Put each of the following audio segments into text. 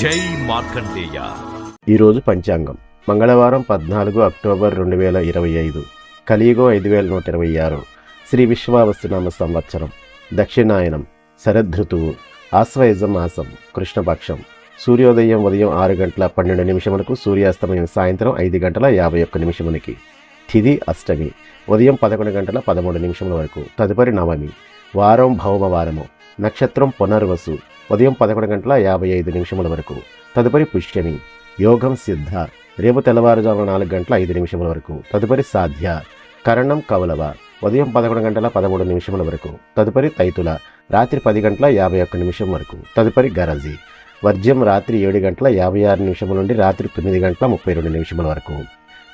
జై మార్కండేయ. ఈరోజు పంచాంగం. మంగళవారం పద్నాలుగు అక్టోబర్ రెండు వేల ఇరవై ఐదు. కలియుగం ఐదు వేల నూట ఇరవై ఆరు. శ్రీ విశ్వావస్తునామ సంవత్సరం. దక్షిణాయనం. శరదృతువు ఆశ్వయుజ మాసం. కృష్ణపక్షం. సూర్యోదయం ఉదయం ఆరు గంటల పన్నెండు నిమిషములకు సూర్యాస్తమయం సాయంత్రం ఐదు గంటల యాభై ఒక్క నిమిషములకి తిది అష్టమి. ఉదయం పదకొండు గంటల పదమూడు నిమిషముల వరకు. తదుపరి నవమి. వారం భౌమ వారము. నక్షత్రం పునర్వసు. ఉదయం పదకొండు గంటల యాభై ఐదు నిమిషముల వరకు. తదుపరి పుష్యమి. యోగం సిద్ధ. రేపు తెల్లవారుజామున నాలుగు గంటల ఐదు నిమిషముల వరకు. తదుపరి సాధ్య. కరణం కవలవ ఉదయం పదకొండు గంటల పదమూడు నిమిషముల వరకు. తదుపరి తైతుల. రాత్రి పది గంటల యాభై ఒక్క నిమిషం వరకు. తదుపరి గరజి. వర్జ్యం రాత్రి ఏడు గంటల యాభై ఆరు నిమిషముల నుండి రాత్రి తొమ్మిది గంటల ముప్పై రెండు నిమిషముల వరకు.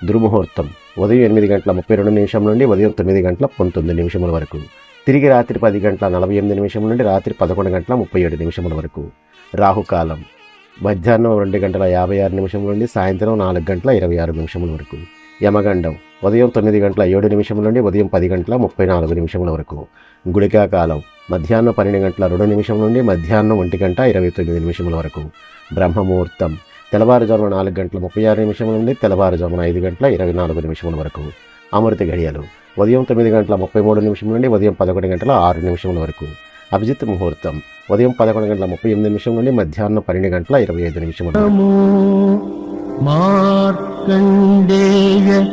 దుర్ముహూర్తం. ఉదయం ఎనిమిది గంటల ముప్పై రెండు నిమిషం నుండి ఉదయం తొమ్మిది గంటల పంతొమ్మిది నిమిషముల వరకు. తిరిగి రాత్రి పది గంటల నలభై ఎనిమిది నిమిషం నుండి రాత్రి పదకొండు గంటల ముప్పై ఏడు నిమిషముల వరకు. రాహుకాలం. మధ్యాహ్నం రెండు గంటల యాభై ఆరు నిమిషం నుండి సాయంత్రం నాలుగు గంటల ఇరవై ఆరు నిమిషముల వరకు. యమగండం. ఉదయం తొమ్మిది గంటల ఏడు నిమిషముల నుండి ఉదయం పది గంటల ముప్పై నాలుగు నిమిషముల వరకు. గుడికాకాలం. మధ్యాహ్నం పన్నెండు గంటల రెండు నిమిషం నుండి మధ్యాహ్నం ఒంటి గంట ఇరవై తొమ్మిది నిమిషముల వరకు. బ్రహ్మముహూర్తం. తెల్లవారుజామున నాలుగు గంటల ముప్పై ఆరు నిమిషముల నుండి తెల్లవారుజామున ఐదు గంటల ఇరవై నాలుగు నిమిషముల వరకు. అమృత గడియలు ఉదయం తొమ్మిది గంటల ముప్పై మూడు నిమిషం నుండి ఉదయం పదకొండు గంటల ఆరు నిమిషముల వరకు. అభిజిత్ ముహూర్తం. ఉదయం పదకొండు గంటల ముప్పై ఎనిమిది నిమిషం నుండి మధ్యాహ్నం పన్నెండు గంటల ఇరవై ఐదు నిమిషం వరకు మార్కండేయ